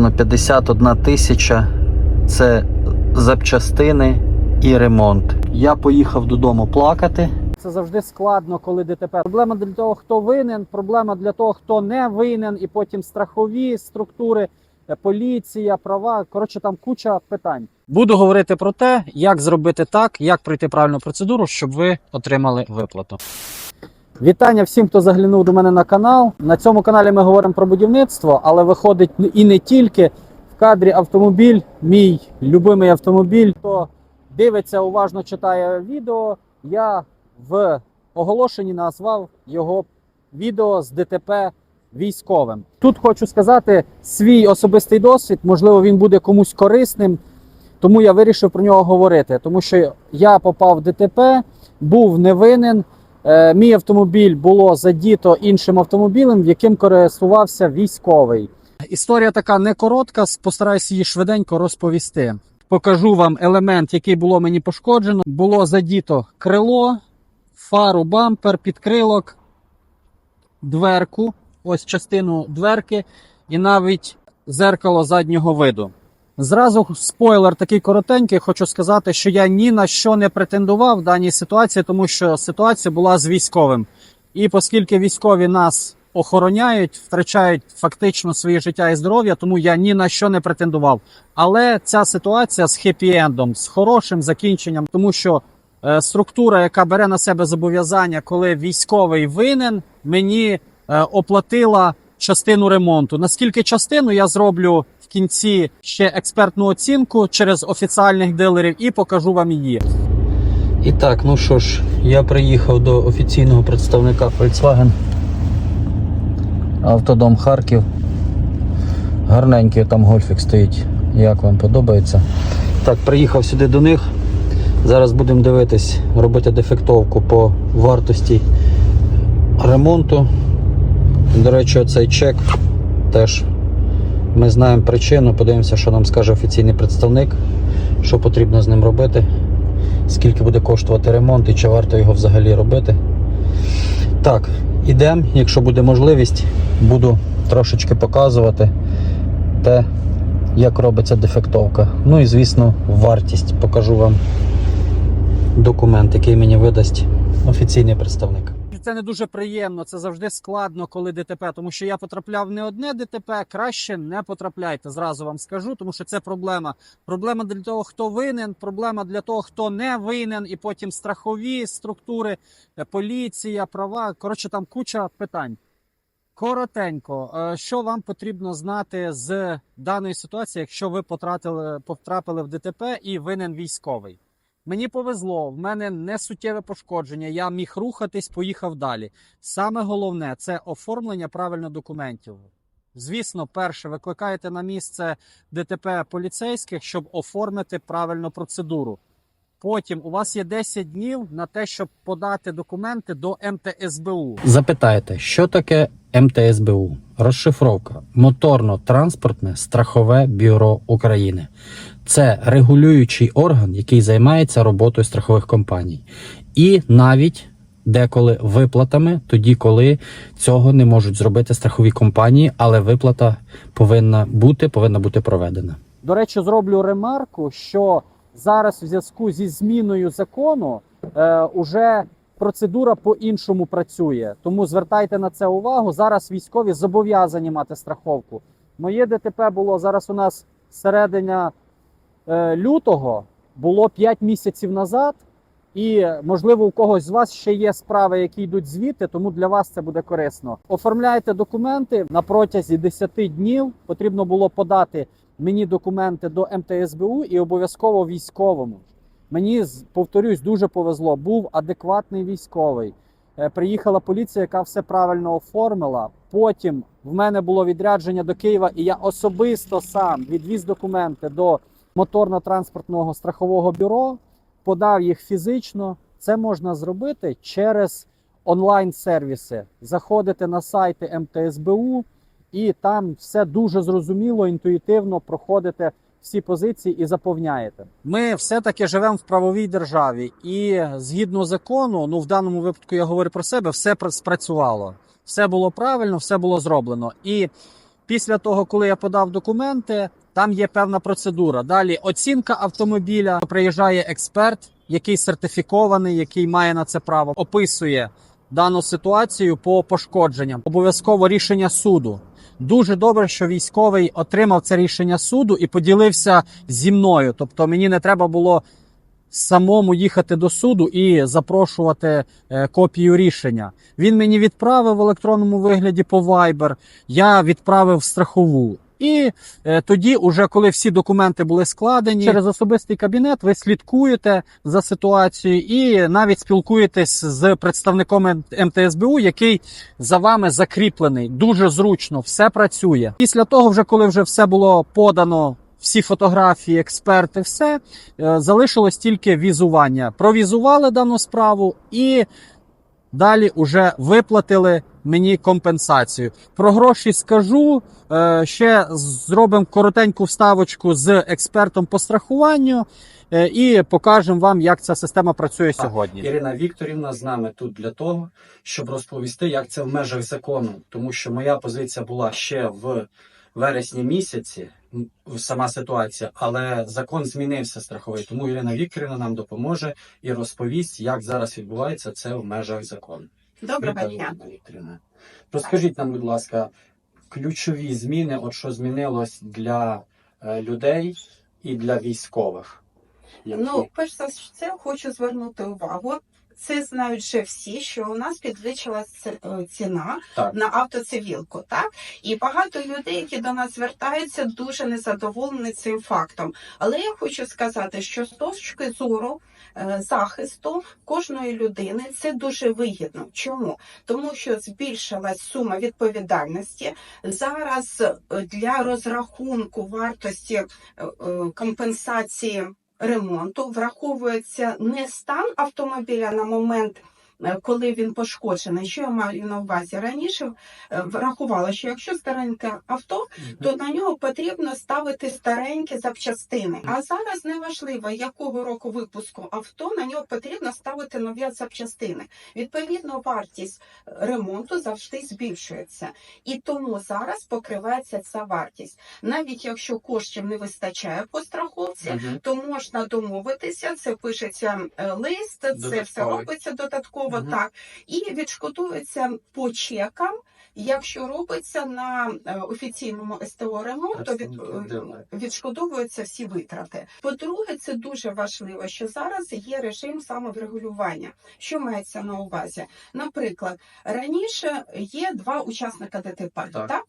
сказано 51 тисяча. Це запчастини і ремонт. Я поїхав додому плакати. Це завжди складно, коли ДТП. Проблема для того, хто винен, проблема для того, хто не винен, і потім страхові структури, е, поліція, права. Коротше, там куча питань. Буду говорити про те, як зробити так, як пройти правильну процедуру, щоб ви отримали виплату. Вітання всім, хто заглянув до мене на канал. На цьому каналі ми говоримо про будівництво, але виходить і не тільки в кадрі автомобіль, мій любимий автомобіль. Хто дивиться, уважно читає відео. Я в оголошенні назвав його відео з ДТП військовим. Тут хочу сказати свій особистий досвід, можливо, він буде комусь корисним, тому я вирішив про нього говорити. Тому що я попав в ДТП, був невинен. Е, Мій автомобіль було задіто іншим автомобілем, яким користувався військовий. Історія така не коротка, постараюся її швиденько розповісти. Покажу вам елемент, який було мені пошкоджено. Було задіто крило, фару, бампер, підкрилок, дверку, ось частину дверки, і навіть зеркало заднього виду. Зразу спойлер такий коротенький. Хочу сказати, що я ні на що не претендував в даній ситуації, тому що ситуація була з військовим. І оскільки військові нас охороняють, втрачають фактично своє життя і здоров'я, тому я ні на що не претендував. Але ця ситуація з хеппі-ендом, з хорошим закінченням, тому що е, структура, яка бере на себе зобов'язання, коли військовий винен, мені е, оплатила частину ремонту. Наскільки частину я зроблю в кінці ще експертну оцінку через офіціальних дилерів і покажу вам її. І так, ну що ж, я приїхав до офіційного представника Volkswagen. Автодом Харків. Гарненький там гольфік стоїть. Як вам подобається? Так, приїхав сюди до них. Зараз будемо дивитись, робити дефектовку по вартості ремонту. До речі, цей чек теж ми знаємо причину. Подивимося, що нам скаже офіційний представник, що потрібно з ним робити скільки буде коштувати ремонт і чи варто його взагалі робити. Так, ідемо, якщо буде можливість, буду трошечки показувати те, як робиться дефектовка. Ну і звісно, вартість. Покажу вам документ, який мені видасть офіційний представник. Це не дуже приємно, це завжди складно, коли ДТП, тому що я потрапляв не одне ДТП, краще не потрапляйте. Зразу вам скажу, тому що це проблема. Проблема для того, хто винен, проблема для того, хто не винен, і потім страхові структури, е, поліція, права. Коротше, там куча питань. Коротенько, е, що вам потрібно знати з даної ситуації, якщо ви потрапили в ДТП і винен військовий? Мені повезло, в мене не суттєве пошкодження. Я міг рухатись, поїхав далі. Саме головне це оформлення правильно документів. Звісно, перше, викликаєте на місце ДТП поліцейських, щоб оформити правильну процедуру. Потім у вас є 10 днів на те, щоб подати документи до МТСБУ. Запитайте, що таке МТСБУ? Розшифровка Моторно-транспортне страхове бюро України. Це регулюючий орган, який займається роботою страхових компаній, і навіть деколи виплатами, тоді коли цього не можуть зробити страхові компанії, але виплата повинна бути, повинна бути проведена. До речі, зроблю ремарку, що зараз в зв'язку зі зміною закону е, уже процедура по-іншому працює. Тому звертайте на це увагу. Зараз військові зобов'язані мати страховку. Моє ДТП було зараз у нас середина е, лютого, було 5 місяців назад. І можливо, у когось з вас ще є справи, які йдуть звідти, тому для вас це буде корисно. Оформляйте документи на протязі 10 днів. Потрібно було подати мені документи до МТСБУ і обов'язково військовому. Мені повторюсь, дуже повезло. Був адекватний військовий. Е, Приїхала поліція, яка все правильно оформила. Потім в мене було відрядження до Києва, і я особисто сам відвіз документи до моторно-транспортного страхового бюро, подав їх фізично. Це можна зробити через онлайн-сервіси. Заходите на сайти МТСБУ, і там все дуже зрозуміло, інтуїтивно проходите всі позиції і заповняєте. Ми все-таки живемо в правовій державі, і згідно закону, ну в даному випадку я говорю про себе, все спрацювало. Все було правильно, все було зроблено. І Після того, коли я подав документи, там є певна процедура. Далі оцінка автомобіля. Приїжджає експерт, який сертифікований, який має на це право, описує дану ситуацію по пошкодженням. Обов'язково рішення суду. Дуже добре, що військовий отримав це рішення суду і поділився зі мною. Тобто мені не треба було самому їхати до суду і запрошувати е, копію рішення. Він мені відправив в електронному вигляді по Viber, я відправив страхову. І е, тоді, уже коли всі документи були складені, через особистий кабінет ви слідкуєте за ситуацією і навіть спілкуєтесь з представником МТСБУ, який за вами закріплений. Дуже зручно, все працює. Після того, вже коли вже все було подано. Всі фотографії, експерти, все е, залишилось тільки візування. Провізували дану справу і далі вже виплатили мені компенсацію. Про гроші скажу. е, Ще зробимо коротеньку вставочку з експертом по страхуванню е, і покажемо вам, як ця система працює сьогодні. Ірина Вікторівна з нами тут для того, щоб розповісти, як це в межах закону, тому що моя позиція була ще в вересні місяці. Сама ситуація, але закон змінився страховий. Тому Ірина Вікторівна нам допоможе і розповість, як зараз відбувається це в межах закону. Доброго дня. Розкажіть нам, будь ласка, ключові зміни, от що змінилось для е, людей і для військових. Які? Ну, перш за все, хочу звернути увагу. Це знають вже всі, що у нас підвищилася е, ціна Так. на автоцивілку, так і багато людей, які до нас звертаються, дуже незадоволені цим фактом. Але я хочу сказати, що з точки зору е, захисту кожної людини це дуже вигідно. Чому? Тому що збільшилась сума відповідальності. Зараз е, для розрахунку вартості компенсації ремонту враховується не стан автомобіля на момент. Е, Коли він пошкоджений, що я маю на увазі раніше е, врахувала, що якщо стареньке авто, то на нього потрібно ставити старенькі запчастини. А зараз неважливо, якого року випуску авто, на нього потрібно ставити нові запчастини. Відповідно, вартість ремонту завжди збільшується, і тому зараз покривається ця вартість. Навіть якщо коштів не вистачає по страховці, то можна домовитися. Це пишеться е, лист, це все робиться додатково Мгм. так, і відшкодується по чекам. Якщо робиться на е, офіційному СТО ремонту, від, відшкодовуються всі витрати. По-друге, це дуже важливо, що зараз є режим самоврегулювання. Що мається на увазі? Наприклад, раніше є два учасника ДТП, Так. так?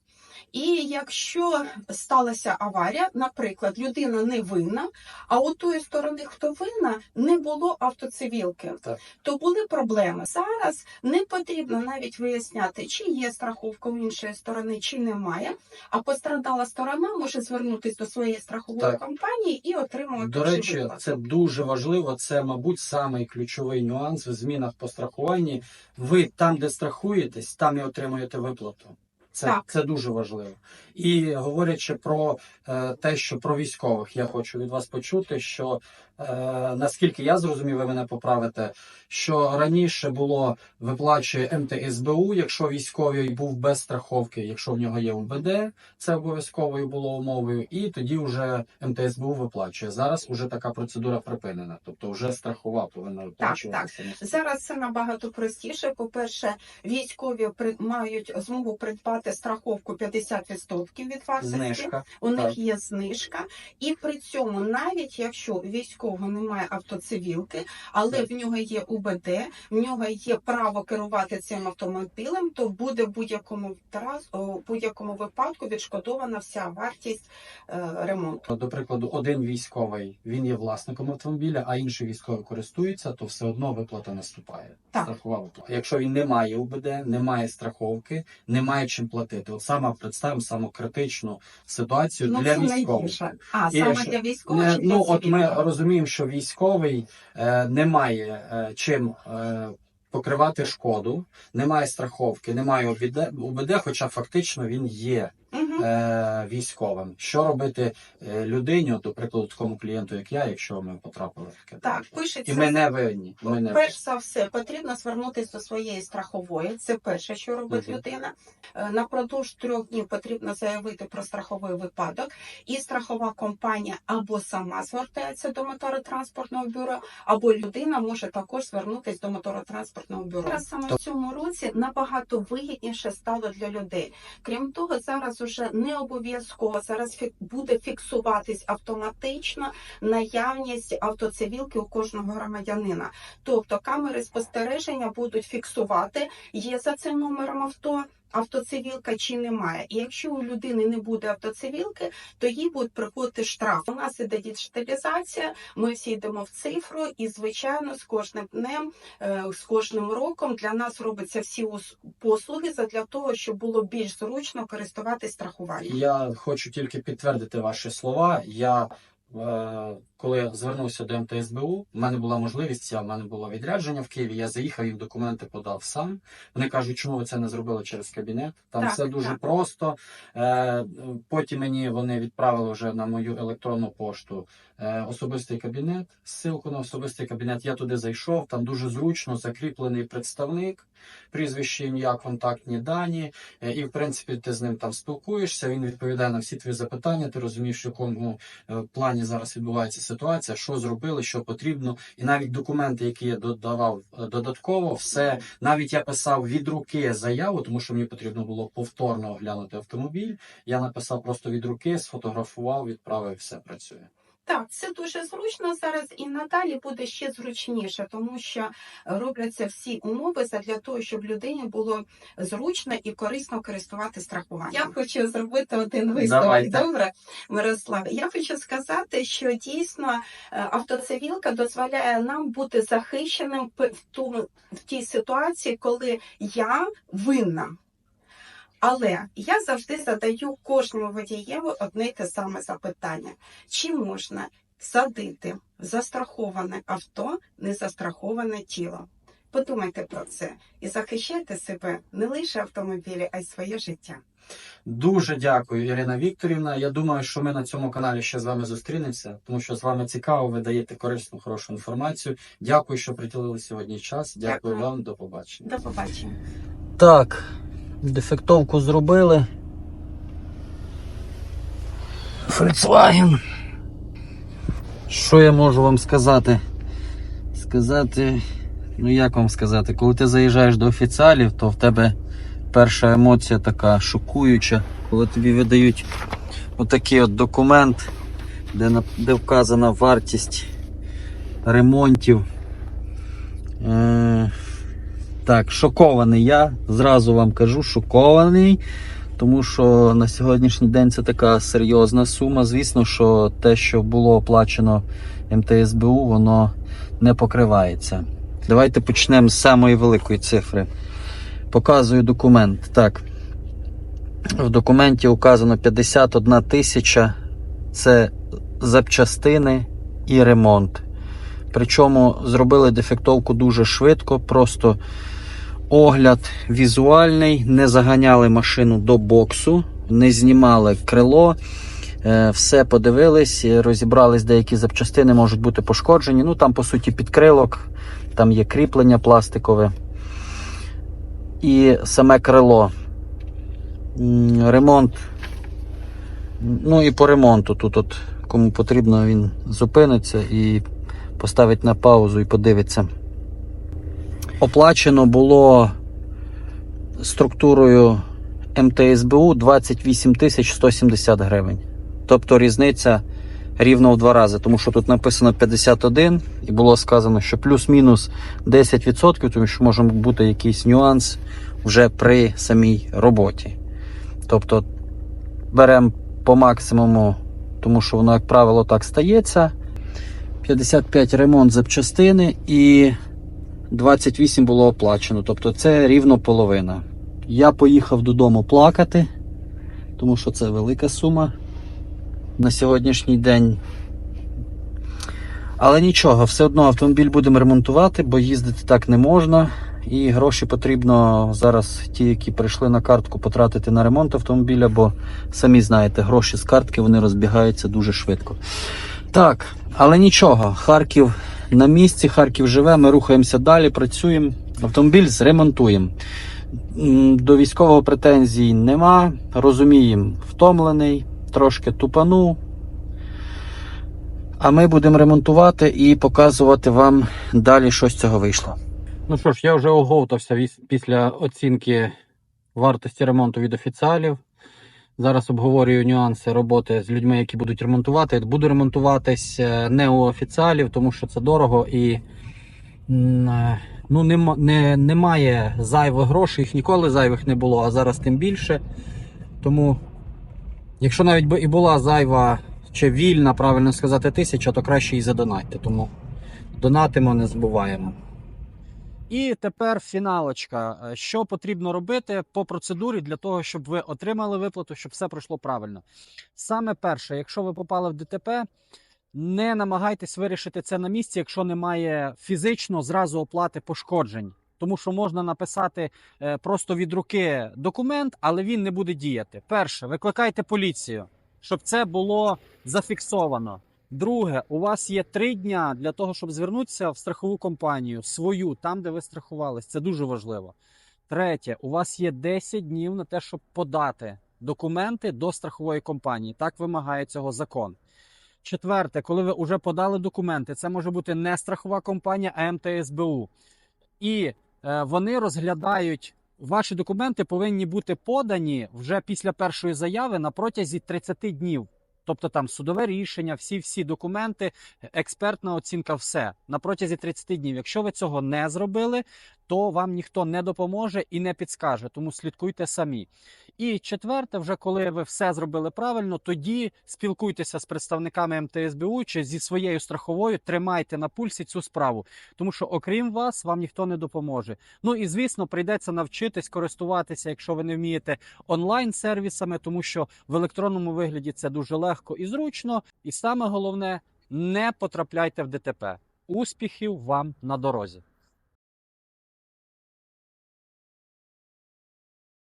І якщо сталася аварія, наприклад, людина не винна, а у тої сторони, хто винна, не було автоцивілки, Так. то були проблеми. Зараз не потрібно навіть виясняти, чи є страховка у іншої сторони, чи немає. А пострадала сторона може звернутися до своєї страхової Так. компанії і отримувати До речі, виплату. це дуже важливо. Це, мабуть, самий ключовий нюанс в змінах по страхуванні. Ви там, де страхуєтесь, там і отримуєте виплату. Це, Так. це дуже важливо. І говорячи про е, те, що про військових, я хочу від вас почути, що наскільки я зрозумів, ви мене поправите, що раніше було виплачує МТСБУ, якщо військовий був без страховки, якщо в нього є УБД, це обов'язковою було умовою, і тоді вже МТСБУ виплачує. Зараз вже така процедура припинена, тобто вже страхова повинна виплачувати. самостійно. Зараз це набагато простіше. По-перше, військові при- мають змогу придбати страховку 50% від вартості. Знижка. У них є знижка, і при цьому, навіть якщо у військового немає автоцивілки, але в нього є УБД, в нього є право керувати цим автомобілем, то буде в будь-якому будь-якому випадку відшкодована вся вартість е, ремонту. До прикладу, один військовий він є власником автомобіля, а інший військовий користується, то все одно виплата наступає. Так. Страхова виплата. Якщо він не має УБД, не має страховки, не має чим платити. От саме представимо саму критичну ситуацію Ну, для військових. А саме для військових. Ну от ми цивільного? Розуміємо, що військовий е, не має е, чим е, покривати шкоду, немає страховки, немає УБД, хоча фактично він є. Е, військовим. Що робити е, людині, от, до прикладу, такому клієнту, як я, якщо ми потрапили в таке? Так, пишеться І ми не винні. Ми не Перш за все, потрібно звернутися до своєї страхової. Це перше, що робить Мгм. людина. Е, Напродовж трьох днів потрібно заявити про страховий випадок, і страхова компанія або сама звертається до моторотранспортного бюро, або людина може також звернутися до моторотранспортного бюро. Зараз саме в цьому році набагато вигідніше стало для людей. Крім того, зараз уже не обов'язково зараз буде фіксуватись автоматично наявність автоцивілки у кожного громадянина. Тобто камери спостереження будуть фіксувати, є за цим номером авто. Автоцивілка чи немає, і якщо у людини не буде автоцивілки, то їй будуть приходити штраф. У нас іде діджиталізація, ми всі йдемо в цифру, і звичайно, з кожним днем, е, з кожним роком для нас робляться всі послуги для того, щоб було більш зручно користуватись страхуванням. Я хочу тільки підтвердити ваші слова. Я е, коли звернувся до МТСБУ, в мене була можливість, я в мене було відрядження в Києві. Я заїхав їм документи подав сам. Вони кажуть, чому ви це не зробили через кабінет? Там Так, все дуже так. просто. Е, потім мені вони відправили вже на мою електронну пошту е, особистий кабінет, ссылку на особистий кабінет. Я туди зайшов. Там дуже зручно закріплений представник, прізвище, ім'я, контактні дані. Е, І, в принципі, ти з ним там спілкуєшся, він відповідає на всі твої запитання, ти розумієш, в якому е, плані зараз відбувається ситуація, що зробили, що потрібно. І навіть документи, які я додавав е, додатково, все, навіть я писав від руки заяву, тому що мені потрібно було повторно оглянути автомобіль. Я написав просто від руки, сфотографував, відправив, все працює. Так, це дуже зручно зараз і надалі буде ще зручніше, тому що робляться всі умови для того, щоб людині було зручно і корисно користувати страхуванням. Я хочу зробити один висновок. Давайте. Добре, Мирослав. Я хочу сказати, що дійсно е, автоцивілка дозволяє нам бути захищеним в тій ситуації, коли я винна. Але я завжди задаю кожному водієву одне й те саме запитання: чи можна садити в застраховане авто незастраховане тіло? Подумайте про це і захищайте себе не лише автомобілі, а й своє життя. Дуже дякую, Ірина Вікторівна. Я думаю, що ми на цьому каналі ще з вами зустрінемося, тому що з вами цікаво, ви даєте корисну, хорошу інформацію. Дякую, що приділили сьогодні час. Дякую, Дякую. вам, до побачення. До побачення. Так, дефектовку зробили. Volkswagen. Що я можу вам сказати? Сказати, ну як вам сказати, коли ти заїжджаєш до офіціалів, то в тебе перша емоція така шокуюча, коли тобі видають отакий от документ, де, де вказана вартість ремонтів. Е, так, шокований я. Зразу вам кажу, шокований. Тому що на сьогоднішній день це така серйозна сума. Звісно, що те, що було оплачено МТСБУ, воно не покривається. Давайте почнемо з самої великої цифри. Показую документ. Так. В документі указано 51 тисяча. Це запчастини і ремонт. Причому зробили дефектовку дуже швидко, просто огляд візуальний, не заганяли машину до боксу, не знімали крило, е, все подивились, е, розібрались, деякі запчастини можуть бути пошкоджені. Ну там, по суті, підкрилок, там є кріплення пластикове. І саме крило. Ремонт. Ну і по ремонту тут, от, кому потрібно, він зупиниться і поставить на паузу і подивиться. Оплачено було структурою МТСБУ 28 тисяч 170 гривень. Тобто різниця рівно в два рази, тому що тут написано 51 і було сказано, що плюс-мінус 10%, тому що може бути якийсь нюанс вже при самій роботі. Тобто беремо по максимуму, тому що воно, як правило, так стається. 55 ремонт запчастини і 28 було оплачено. Тобто це рівно половина. Я поїхав додому плакати, тому що це велика сума на сьогоднішній день. Але нічого, все одно автомобіль будемо ремонтувати, бо їздити так не можна. І гроші потрібно зараз, ті, які прийшли на картку, потратити на ремонт автомобіля, бо самі знаєте, гроші з картки вони розбігаються дуже швидко. Так, але нічого, Харків на місці, Харків живе, ми рухаємося далі, працюємо, автомобіль зремонтуємо. До військового претензій нема. Розуміємо, втомлений, трошки тупану. А ми будемо ремонтувати і показувати вам далі, що з цього вийшло. Ну що ж, я вже оговтався після оцінки вартості ремонту від офіціалів. Зараз обговорюю нюанси роботи з людьми, які будуть ремонтувати. Буду ремонтуватись е, не у офіціалів, тому що це дорого і е, ну, нема, не, немає зайвих грошей, їх ніколи зайвих не було, а зараз тим більше. Тому, якщо навіть би і була зайва чи вільна, правильно сказати, тисяча, то краще і задонатьте. Тому донатимо, не забуваємо. І тепер фіналочка. Е, Що потрібно робити по процедурі для того, щоб ви отримали виплату, щоб все пройшло правильно. Саме перше, якщо ви попали в ДТП, не намагайтесь вирішити це на місці, якщо немає фізично зразу оплати пошкоджень. Тому що можна написати е, просто від руки документ, але він не буде діяти. Перше, викликайте поліцію, щоб це було зафіксовано. Друге, у вас є три дня для того, щоб звернутися в страхову компанію свою, там, де ви страхувались. Це дуже важливо. Третє, у вас є 10 днів на те, щоб подати документи до страхової компанії. Так вимагає цього закон. Четверте, коли ви вже подали документи, це може бути не страхова компанія, а МТСБУ. І е, вони розглядають. Ваші документи повинні бути подані вже після першої заяви на протязі 30 днів. Тобто там судове рішення, всі всі документи, експертна оцінка, все на протязі 30 днів. Якщо ви цього не зробили, то вам ніхто не допоможе і не підскаже, тому слідкуйте самі. І четверте, вже коли ви все зробили правильно, тоді спілкуйтеся з представниками МТСБУ чи зі своєю страховою, тримайте на пульсі цю справу, тому що окрім вас вам ніхто не допоможе. Ну і звісно, прийдеться навчитись користуватися, якщо ви не вмієте онлайн-сервісами, тому що в електронному вигляді це дуже легко і зручно. І саме головне, не потрапляйте в ДТП. Успіхів вам на дорозі!